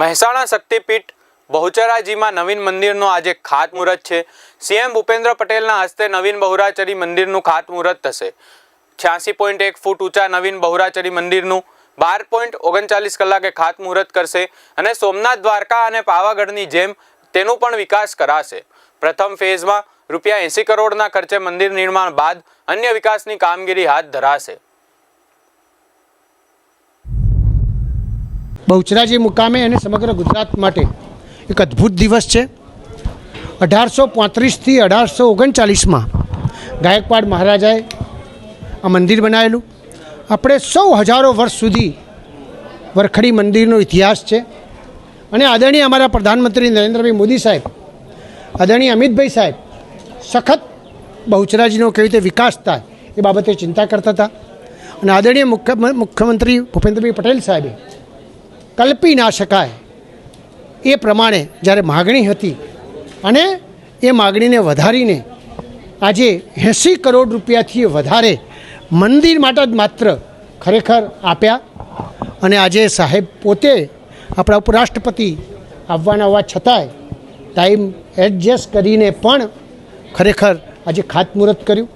મહેસાણા શક્તિપીઠ બહુચરાજીમાં નવીન મંદિરનો આજે ખાતમુહૂર્ત છે. સીએમ ભૂપેન્દ્ર પટેલના હસ્તે નવીન બહુરાચરી મંદિરનું ખાતમુહૂર્ત થશે. છ્યાસી પોઈન્ટ એક ફૂટ ઊંચા નવીન બહુરાચરી મંદિરનું બાર પોઈન્ટ ઓગણચાલીસ કલાકે ખાતમુહૂર્ત કરશે અને સોમનાથ દ્વારકા અને પાવાગઢની જેમ તેનું પણ વિકાસ કરાશે. પ્રથમ ફેઝમાં રૂપિયા એંસી કરોડના ખર્ચે મંદિર નિર્માણ બાદ અન્ય વિકાસની કામગીરી હાથ ધરાશે. બહુચરાજી મુકામે અને સમગ્ર ગુજરાત માટે એક અદ્ભુત દિવસ છે. અઢારસો પાંત્રીસથી અઢારસો ઓગણચાલીસમાં ગાયકવાડ મહારાજાએ આ મંદિર બનાવેલું. આપણે સૌ હજારો વર્ષ સુધી વરખડી મંદિરનો ઇતિહાસ છે. અને આદરણીય અમારા પ્રધાનમંત્રી નરેન્દ્રભાઈ મોદી સાહેબ, આદરણીય અમિતભાઈ સાહેબ, સખત બહુચરાજીનો કેવી રીતે વિકાસ થાય એ બાબતે ચિંતા કરતા હતા. અને આદરણીય મુખ્ય મુખ્યમંત્રી ભૂપેન્દ્રભાઈ પટેલ સાહેબે કલ્પી ના શકાય. એ પ્રમાણે જ્યારે માગણી હતી અને એ માગણીને વધારીને આજે એંસી કરોડ રૂપિયાથી વધારે મંદિર માટે જ માત્ર ખરેખર આપ્યા અને આજે સાહેબ પોતે આપણા ઉપરાષ્ટ્રપતિ આવવાના હોવા છતાંય ટાઈમ એડજસ્ટ કરીને પણ ખરેખર આજે ખાતમુહૂર્ત કર્યું.